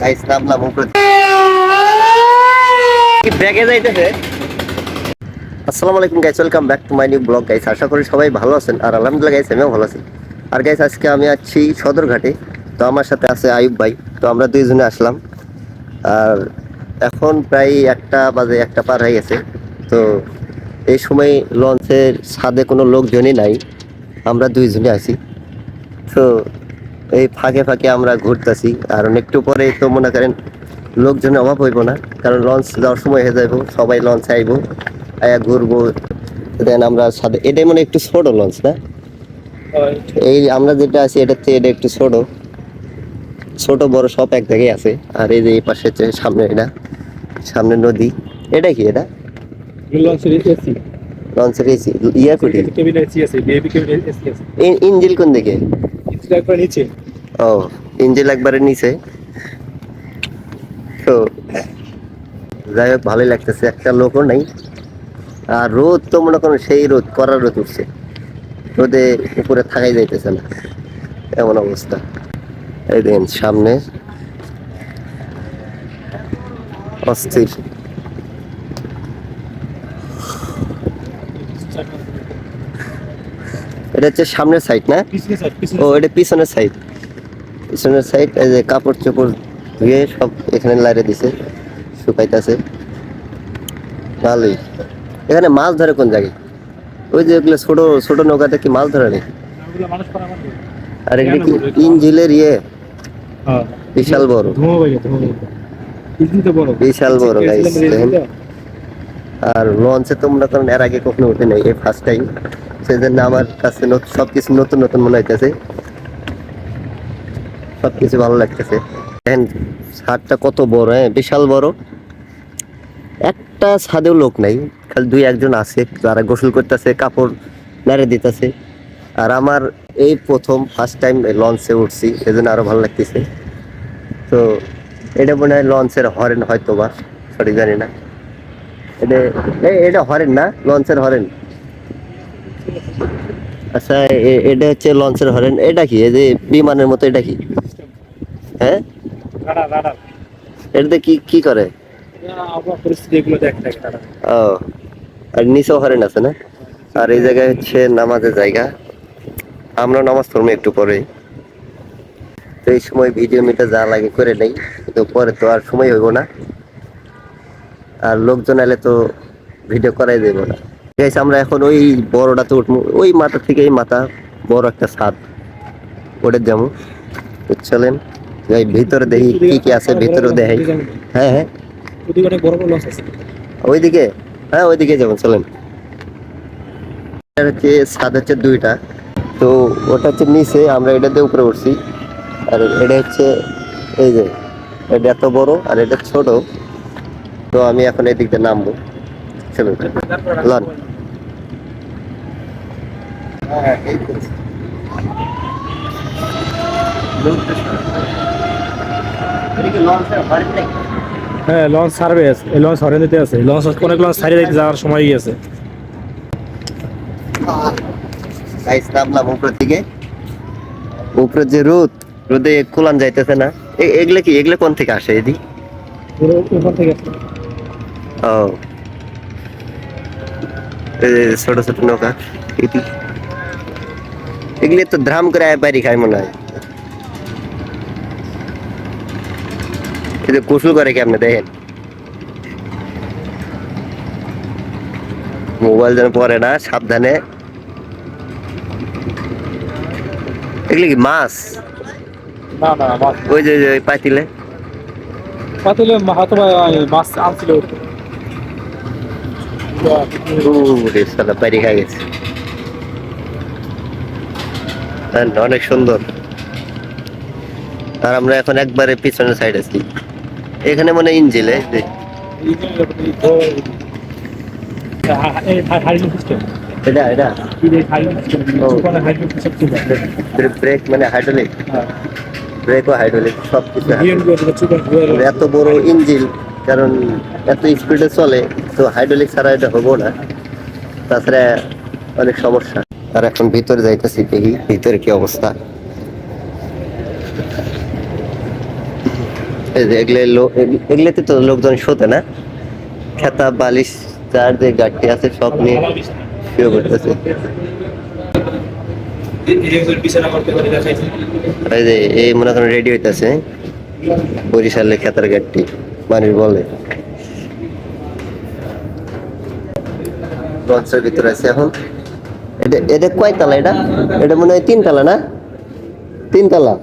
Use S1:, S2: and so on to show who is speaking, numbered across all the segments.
S1: Guys আসসালামু আলাইকুম guys welcome back to my new vlog guys আশা করি সবাই ভালো আছেন আর আলহামদুলিল্লাহ গাইস আমিও ভালো আছি। আর গাইস আজকে আমি আছি সদরঘাটে। তো আমার সাথে আছে আয়ুব ভাই। তো আমরা দুইজনে আসলাম। আর এখন প্রায় একটা বাজে একটা পার হয়ে গেছে। তো এই সময় লঞ্চের ছাদে কোনো লোকজনই নাই। আমরা দুইজনে আছি। তো এই ফাঁকে ফাঁকে আমরা ঘুরতেছি। আর একটু পরে তো মনে করেন লোকজনের অভাব হইব না। কারণ লঞ্চ যাওয়ার সময় হয়ে যাইব সবাই লঞ্চ আইব আয়া ঘুরবো দেন আমরা সাথে এটাই মানে একটু ছোট লঞ্চ না? এই আমরা যেটা আছি এটার থেকে এটা একটু ছোট। ছোট বড় সব এক জায়গায় আছে। আর এই যে এই পাশে হচ্ছে সামনে এটা। সামনে নদী। এটা কি এটা? লঞ্চের এসি ইয়া কুটি। ইঞ্জিল কোন দিকে? ও ইঞ্জিল একবারে নিচে তো, যাই হোক, ভালোই লাগতেছে, একটা লোকও নাই। আর রোদ তো মনে করেন সেই রোদ করার রোদ উঠছে। রোদে উপরে থাকাই যাইতেছে না, এমন অবস্থা। এই দেখেন, সামনে অস্থির। এটা হচ্ছে সামনের সাইড না? ও এটা পিছনের সাইড পিছনের সাইড এই যে কাপড় চোপড় ধুয়ে সব এখানে লাইরে দিছে শুকাইতেছে। ভালোই। এখানে মাছ ধরে কোন জায়গায়? ওই যে ওগুলো ছোট ছোট নৌকাতে কি মাছ ধরে নেই আর এগুলো কি তিন ইঞ্জিলের ইয়ে? বিশাল বড়। বিশাল বড় গাইস আর লঞ্চে তো মনে করেন এর আগে কখনো উঠে নাই এই ফার্স্ট টাইম সেজন্য আমার কাছে নত- সবকিছু নতুন নতুন মনে হইতেছে। সবকিছু ভালো লাগতেছে। দেখেন, ছাদটা কত বড় হ্যাঁ? বিশাল বড়। একটা ছাদেও লোক নাই, খালি দুই একজন আছে, যারা গোসল করতেছে, কাপড় নাড়ে দিতেছে। আর আমার এই প্রথম ফার্স্ট টাইম লঞ্চে উঠছি, এজন্য আরও ভালো লাগতেছে। তো, এটা মনে হয় লঞ্চের হরেন হয়তো বা সঠিক জানি না। এটা এটা হরেন না লঞ্চের হরেন আচ্ছা এটা হচ্ছে লঞ্চের হরেন। এটা কি? এই যে বিমানের মতো এটা কি? হ্যাঁ? এটাতে কি কি করে? ও আর নিচেও হরেন আছে না? আর এই জায়গায় হচ্ছে নামাজের জায়গা। আমরা নামাজ পড়ব একটু পরে তো এই সময় ভিডিও মিটা যা লাগে করে নেই। কিন্তু পরে তো আর সময় হইব না। আর লোকজন এলে তো ভিডিও করাই দেবো না। গাইস আমরা এখন ওই বড়টাতে উঠবো। ওই মাথা থেকে এই মাথা বড় একটা ছাদ। ওটার যাব। চলেন যাই ভিতরে দেখি কি কি আছে ভিতরে দেখাই। হ্যাঁ হ্যাঁ। ওইদিকে? হ্যাঁ ওইদিকে যাবেন চলেন। এটা হচ্ছে ছাদ হচ্ছে দুইটা। তো ওটা হচ্ছে নিচে আমরা এটাতে উপরে উঠছি। আর এটা হচ্ছে এই যে এটা এত বড় আর এটা ছোট। তো আমি এখন এদিক দিয়ে নামবো। চলুন লন
S2: হ্যাঁ লঞ্চ সার্ভিস এই লঞ্চ হরেন দিতে আছে। লঞ্চ অনেক লঞ্চ সারিয়ে দিতে যাওয়ার সময় গিয়েছে।
S1: গাইস নামলাম উপরের দিকে। উপরে যে রোদ রোদে কুলান যাইতেছে না। এ- এগুলা কি? এগুলা কোন থেকে আসে এদিক?
S2: উপর থেকে
S1: ও। ছোট ছোট নৌকা। এটি এগুলি তো ধ্রাম করে বাড়ি খায় মনে হয়। গোসল করে কি আপনি দেখেন? মোবাইল যেন পরে না সাবধানে। এগুলি কি মাছ?
S2: না না মাছ।
S1: ওই যে পাতিলে।
S2: পাতিলে মাছ আনছিল।
S1: খাই গেছে। হ্যাঁ, অনেক সুন্দর। আর আমরা এখন একবারে পিছনের সাইড আছি। এখানে মনে হয় ইঞ্জিল এটা এটা। ব্রেক মানে হাইড্রোলিক ব্রেক ও হাইড্রোলিক সব কিছু এত বড় ইঞ্জিল। কারণ এত স্পিডে চলে, তো হাইড্রোলিক ছাড়া এটা হব না। তাছাড়া অনেক সমস্যা। আর এখন ভিতরে যাইতেছি দেখি, ভিতরে কি অবস্থা। এগুলোতে তো লোকজন শোতে না। খেতা, বালিশ, যার যে গাড়ি আছে, সব নিয়ে শুয়ে করতেছে এই যে, এই মনে করেন রেডি হইতাছে বরিশালে খেতার গাড়ি মানুষ বলে। লঞ্চের ভিতরে আছে এখন। এটা এটা কয়তলা এটা? এটা মনে হয় তিনতলা না? তিনতলা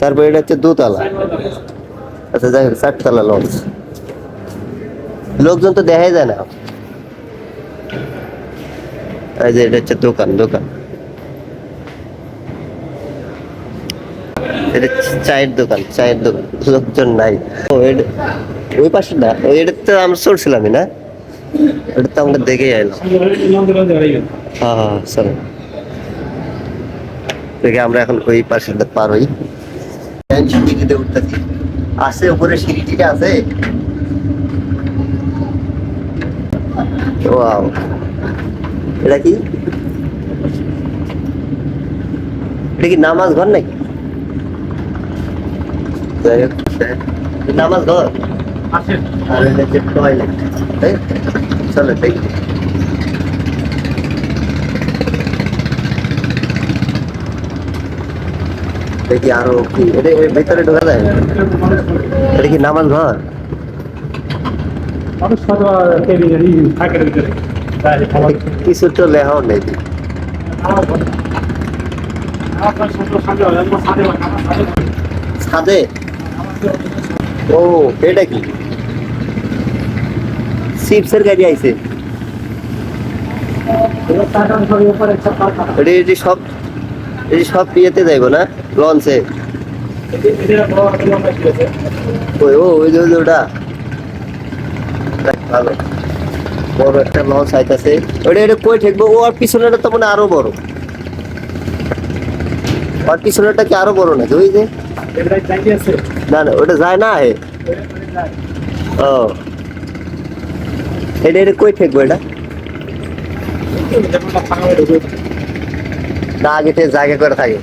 S1: তারপর এটা হচ্ছে দোতলা আচ্ছা যাই হোক চারতলা লঞ্চ লোকজন তো দেখাই যায় না। এই যে এটা হচ্ছে দোকান দোকান। এটা চায়ের দোকান চায়ের দোকান, লোকজন নাই। ওই পাশে না এটা তো আমরা চলছিলামই না? এটা তো আমরা দেখেই আইলাম। হ্যাঁ হ্যাঁ চলো দেখে আমরা এখন ওই পাশে পার হই। সিঁড়িতে উঠতেছি। আছে, উপরে সিঁড়িটিটা আছে? ওয়াও। এটা কি? এটা কি নামাজ ঘর নাকি? যাই হোক, নামাজ ঘর? আর হচ্ছে টয়লেট তাই চলো দেখি। দেখি আরও কি এটা এর ঢোকা যায়? এটা কি নামাজ ঘর? কিছু তো লেখাও নেই। ছাদে ও, এটা কি? চিপসের গাড়ি আইছে। এটা সব যে সব ইয়েতে যাইব না? লঞ্চে। ওই, ও, ওই যে ওটা। ভালো। বড় একটা লঞ্চ আইতাছে। ওটা, এটা কই ঠেকবো? ও, আর পিছনেটা তো মানে আরও বড়। আর পিছনেটা কি আরও বড় নাকি? ওই যে। না না ওটা যায় না হে ও। এটা এটা কই ঠেকবো এটা? না আগে থেকে জায়গা করে থাকে।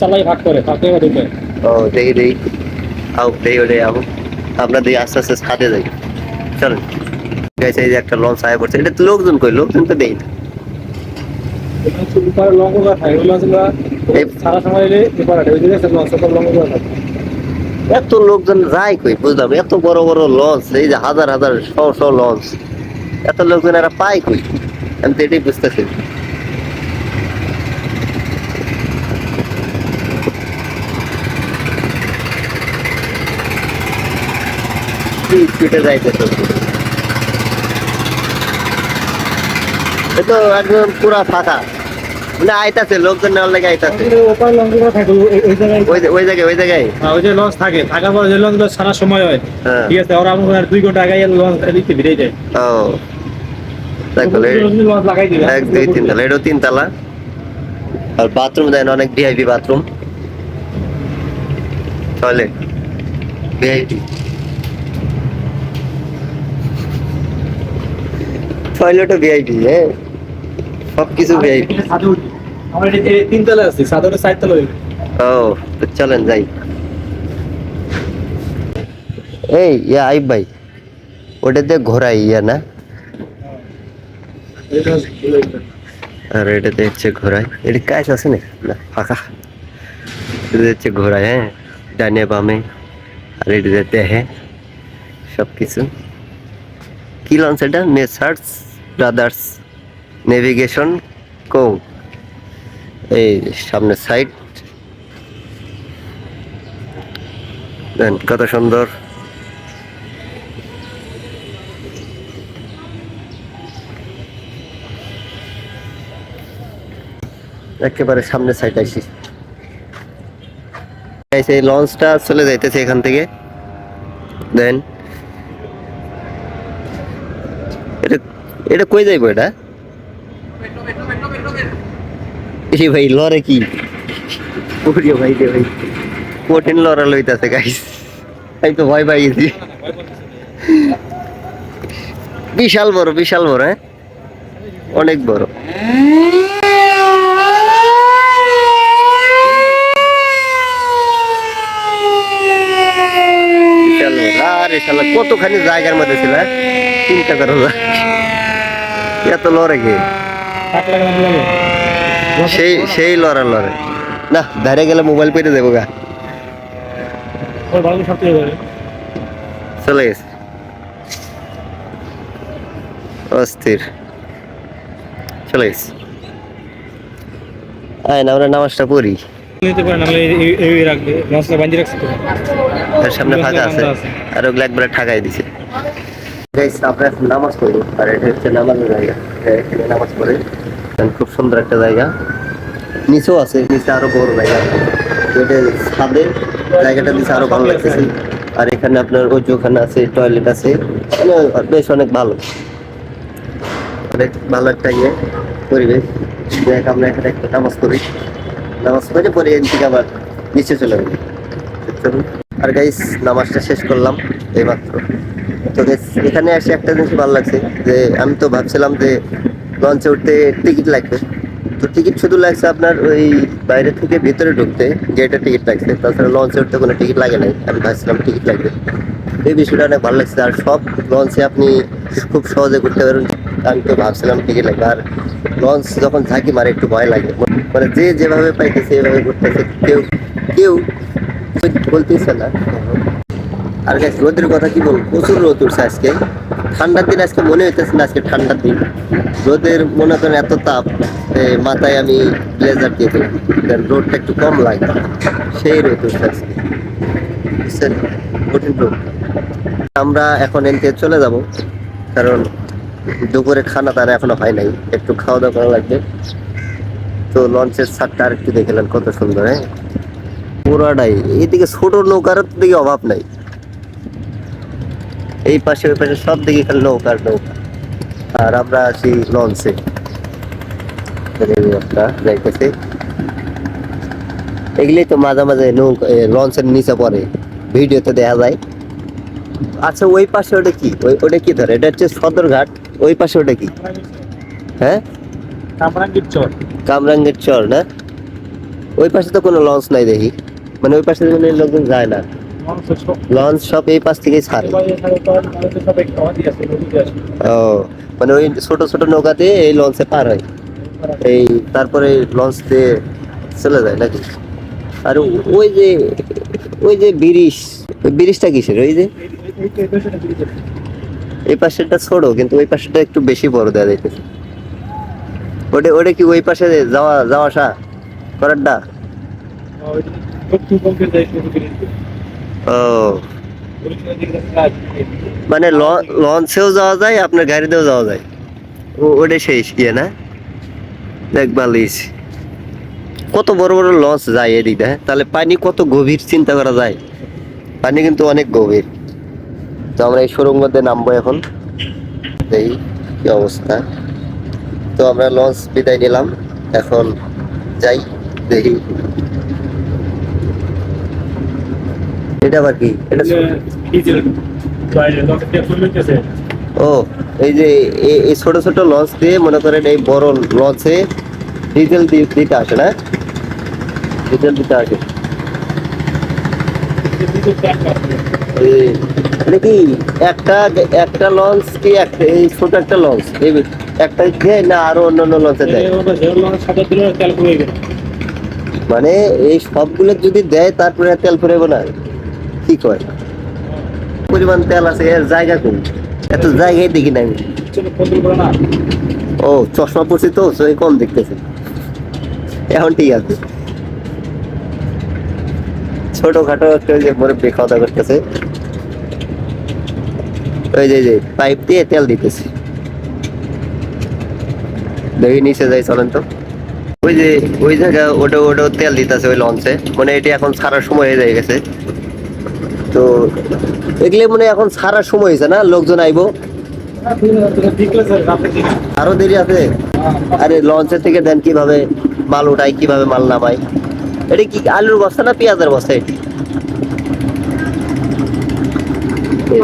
S2: চালাই ভাগ করে
S1: ও দেখি দেখি। আও দেখি ওটাই আও। আমরা দেখি আস্তে আস্তে ছাদে যাই। চলেন গাইছে এই যে একটা লঞ্চ আয় পড়ছে। এটা লোকজন কই? লোকজন তো দেই না।
S2: উপরে
S1: এত লোকজন যায় কই, বুঝলাম? এত বড় বড় লঞ্চ, এই যে হাজার হাজার, শ শ লঞ্চ, এত লোকজন এরা পায় কই? আমি তো এটাই বুঝতেছি। স্পিডে একদম পুরা ফাঁকা। মানে আইতাছে লোকজন নেওয়ার লাগে আইতাছে।
S2: ওপারে লঙ্গ থাকে ওই- জায়গায়।
S1: ওই জায়গায় ওই জায়গায়
S2: হ্যাঁ, ওই যে লঞ্চ থাকে থাকার পর যে লঞ্চ সারা সময় হয়।
S1: হ্যাঁ।
S2: ঠিক আছে ওরা আমার দুই ঘণ্টা আগে লঞ্চ দিতে বেরিয়ে যায়
S1: ও। দেখ তাহলে
S2: লঞ্চ লাগাই দিবে।
S1: এক দুই তিন তালা এটাও তিন তালা। আর বাথরুম দেন অনেক ভিআইপি বাথরুম টয়লেট ভিআইপি টয়লেটও ভিআইপি হ্যাঁ? সব কিছু ভিআইপি।
S2: ওটা
S1: চলেন যাই। এই, ইয়া আইব ভাই ওটাতে ঘোরাই, ইয়া না? আর এটাতে হচ্ছে ঘোরাই। এটা কাজ আছে না, ফাঁকা। এটা হচ্ছে ঘোরাই হ্যাঁ? ডানে বামে, আর এটা দেহে সব কিছু কি লঞ্চ এটা? মেসার্স ব্রাদার্স নেভিগেশন কৌ এই সামনে সাইড। কত সুন্দর। একেবারে সামনে সাইড আইসি এই লঞ্চটা চলে যাইতেছে এখান থেকে। দেন। এটা এটা কই যাইবো এটা? রে ভাই লরে কি? ওরে ভাই রে ভাই। কঠিন লরা লইতাছে গাইস তাই তো ভয় পাই গেছি বিশাল বড় বিশাল বড় হ্যাঁ? অনেক বড়। আরে কতখানি জায়গার মধ্যে ছিল হ্যাঁ? চিন্তা করো এত লড়ে
S2: গিয়ে
S1: সেই সেই লড়ার লড়ে না ধারে গেলে মোবাইল পেটে দেবো গা। চলে গেছে। অস্থির। চলে গেছে। আয় না আমরা নামাজটা পড়ি।
S2: নিতে পারেন নাহলে এই- এই- এই রাখবে। লঞ্চটা বাঁধি রাখছে তো।
S1: আর সামনে ফাঁকা আছে। আর ওগুলো একবারে ঠাকাই দিছে। গাইস আমরা এখন নামাজ পড়ব আর এটা হচ্ছে নামাজের জায়গা। এখানে নামাজ পড়ে। খুব সুন্দর একটা জায়গা। নিচেও আছে, নিচে আরও বড় জায়গা ছাদে জায়গাটা নিচে আরও ভালো লাগতেছে। আর এখানে আপনার ওজুখানা আছে টয়লেট আছে। মানে বেশ অনেক ভালো। ভালো একটা ইয়ে পরিবেশ। দেখ, আমরা এখানে একটা নামাজ পড়ি। নামাজ পড়ে পরে এদিন থেকে আবার নিচে চলে চলুন। আর গাইস নামাজটা শেষ করলাম এইমাত্র। তো এখানে এসে একটা জিনিস ভালো লাগছে যে, আমি তো ভাবছিলাম যে লঞ্চে উঠতে টিকিট লাগবে। তো টিকিট শুধু লাগছে আপনার ওই বাইরে থেকে ভিতরে ঢুকতে গেটে টিকিট লাগছে। তাছাড়া লঞ্চে উঠতে কোনো টিকিট লাগে নাই। আমি ভাবছিলাম টিকিট লাগবে। এই বিষয়টা অনেক ভালো লাগছে। আর সব লঞ্চে আপনি খুব সহজে করতে পারেন আমি তো ভাবছিলাম টিকিট লাগবে। আর লঞ্চ যখন থাকি, মারে একটু ভয় লাগে। মানে যে যেভাবে পাইতেছে এভাবে ঘুরতেছে। কেউ কেউ বলতেছে না। আর গাছ রোদের কথা কি বলব? প্রচুর রোদ উঠছে আজকে। ঠান্ডার দিন আজকে মনে হইতেছে না আজকে ঠান্ডার দিন। রোদের মনে করেন এত তাপ মাথায় আমি ব্লেজার দিয়ে কারণ রোদটা একটু কম লাগে। সেই রোদ আজকে। বুঝছেন? কঠিন রোদ। আমরা এখন এনকে চলে যাব। কারণ দুপুরে খানা তার এখনও হয় নাই। একটু খাওয়া দাওয়া করা লাগবে। তো লঞ্চের ছাদটা আর একটু কত সুন্দর হ্যাঁ? পুরাটাই। এদিকে ছোট নৌকার দিকে অভাব নাই। এই পাশে ওই পাশে সব দিকে খালি নৌকার নৌকা। আর আমরা আছি লঞ্চে। যাইতেছে এগুলি তো মাঝে মাঝে নৌকা লঞ্চের নিচে পড়ে। ভিডিওতে দেখা যায়। আচ্ছা ওই পাশে ওটা কি? ওই ওটা কি ধরে? এটা হচ্ছে সদরঘাট। ওই পাশে ওটা কি? হ্যাঁ?
S2: কামরাঙ্গীর চর।
S1: কামরাঙ্গের চর না? ওই পাশে তো কোনো লঞ্চ নাই দেখি। মানে ওই পাশে মানে লোকজন যায় না। লঞ্চ সব এই পাশ থেকেই ছাড়ে। ও মানে ওই ছোট ছোট নৌকা দিয়ে এই লঞ্চে পার হয়। এই তারপরে লঞ্চ দিয়ে চলে যায় নাকি? আর ওই যে ওই যে ব্রিজ, ওই ব্রিজটা কিসের? ওই যে।
S2: এই
S1: পাশেরটা ছোট, কিন্তু ওই পাশেরটা একটু বেশি বড় দেওয়া যাইতেছে। ওটা ওটা কি ওই পাশে যাওয়া যাওয়া আসা করারটা ও। মানে লঞ্চেও যাওয়া যায়, আপনার গাড়িতেও যাওয়া যায়। ও, ওটাই শেষ না? দেখ কত বড় বড় লঞ্চ যায় এদিকে হ্যাঁ? তাহলে পানি কত গভীর চিন্তা করা যায়? পানি কিন্তু অনেক গভীর। তো আমরা এই সুরঙ্গ মধ্যে নামবো এখন। এই কি অবস্থা। তো আমরা লঞ্চ বিদায় নিলাম। এখন যাই, দেখি এটা আবার কি? এটা। ও এই যে এই ছোট ছোট লঞ্চ দিয়ে মনে করেন এই বড় লঞ্চে ডিজেল দিতে আসে না? ডিজেল দিতে আসে। এটা কি একটা একটা লঞ্চ কি একটা এই ছোট একটা লঞ্চ? একটা দেয় না আরও অন্যান্য লঞ্চে দেয়। মানে এই সবগুলো যদি দেয় তারপরে তেল ফুরাইব না? কি কয়? পরিমাণ তেল আছে, এর জায়গা এত জায়গায় দেখি না আমি। ও, চশমা পড়ছি তো কম দেখতেছে। এখন ঠিক আছে। ছোটখাটো একটা যে করতেছে। ওই যে যে পাইপ দিয়ে তেল দিতেছে। দেখি নিচে যাই, চলেন তো। ওই যে, ওই জায়গা ওটা ওটা তেল দিতেছে ওই লঞ্চে মানে এটি এখন ছাড়ার সময় হয়ে গেছে। তো এগুলো মানে এখন ছাড়ার সময় হয়েছে না? লোকজন আইবো। আরও দেরি আছে? আরে লঞ্চের থেকে দেন কীভাবে মাল উঠাই কীভাবে মাল নামাই এটা কি আলুর বস্তা না পেঁয়াজের বস্তা এটি?
S2: এই।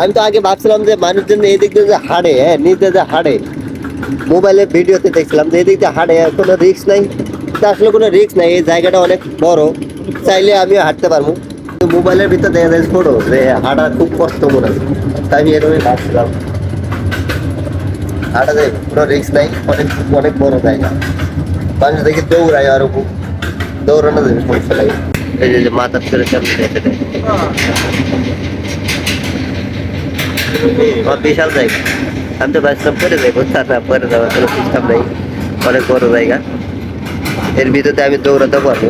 S1: আমি তো আগে ভাবছিলাম যে মানুষজন এদিক দিয়ে হাড়ে হ্যাঁ নিচে যে হাড়ে মোবাইলে ভিডিওতে দেখছিলাম যে এদিক দিয়ে হাড়ে কোনো রিস্ক নাই। তা আসলে কোনো রিস্ক নাই, এই জায়গাটা অনেক বড়। চাইলে আমি হাঁটতে পারব। মোবাইলের ভিতর দেখা যায় ছোট, যে হাঁটা খুব কষ্ট মনে হয়। তাই আমি এরকমই ভাবছিলাম। হাঁটা যায়, কোনো রিস্ক নাই, অনেক অনেক বড় জায়গা। মানুষ দেখে দৌড়ায় আর দৌড়ানো যাবে সমস্যা লাগে এই যে- মাথার ছেড়ে সামনে বিশাল জায়গা। আমি তো ভাবছিলাম পরে যাই কোথাও না পরে যাওয়ার কোনো সিস্টেম নেই। অনেক বড় জায়গা। এর ভিতরে আমি দৌড়াতে পারব।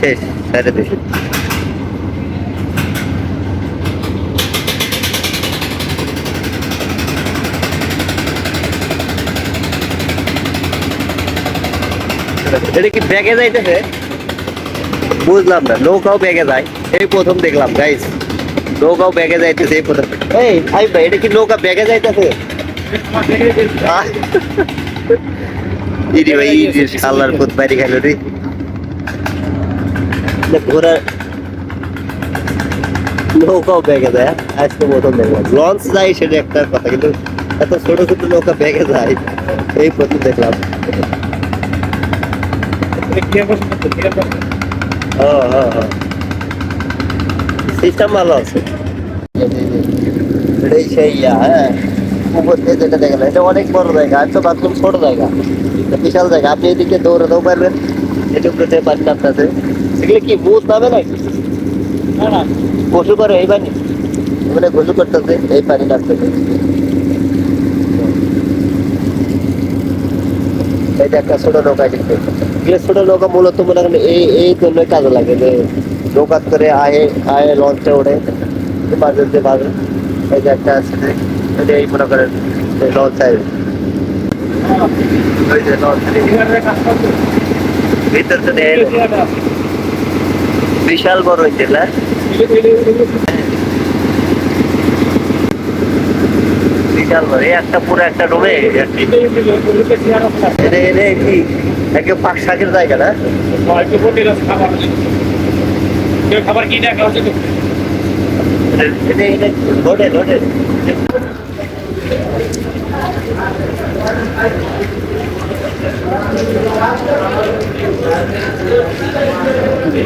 S1: শেষ সাড়ে দুশো। এটা কি ব্যাগে যাইতেছে? বুঝলাম না নৌকাও ব্যাগে যায়। এই প্রথম দেখলাম গাইস নৌকাও ব্যাগে যাইতেছে এই প্রথম। এই ভাই ভাই এটা কি নৌকা ব্যাগে যাইতেছে। আহ! ইরি ভাই ইরি শালার পুত বাইরে গেল রে। ঘোড়া নৌকাও ব্যাগে যায় আজকে প্রথম দেখলাম লঞ্চ যায় সেটা একটা কথা কিন্তু এত ছোট ছোট নৌকা ব্যাগে যায় এই প্রথম দেখলাম। হ্যাঁ হ্যাঁ হ্যাঁ। সিস্টেম ভালো আছে। এটাই সেই ইয়া, হ্যাঁ? উপর থেকে যেটা দেখলাম এটা অনেক বড় জায়গা আমি তো ভাবলাম ছোট জায়গা। বিশাল জায়গা আপনি এদিকে দৌড়াতেও পারবেন এটুকু করতে পারেন আপনাদের এগুলো কি বুথ নামে নাকি গোসল করে এই পানি মানে গোসল করতেছে এই পানি নামতেছে এটা একটা ছোট নৌকা কিন্তু এগুলো ছোট নৌকা মূলত মনে করেন এই এই জন্যই কাজে লাগে যে নৌকা করে আয়ে আয়ে লঞ্চে ওঠে মাঝে মাঝে এই যে একটা আছে যে, এটা এই মনে করেন লঞ্চ আয়ে ওই যে লঞ্চ বিশাল বড় হয়েছে বিশাল বড়। একটা পুরো একটা এটা কি একে পাক শাকের জায়গা, না?
S2: খাবার কি দেখা হচ্ছে
S1: এটা এটা রোডে রোডে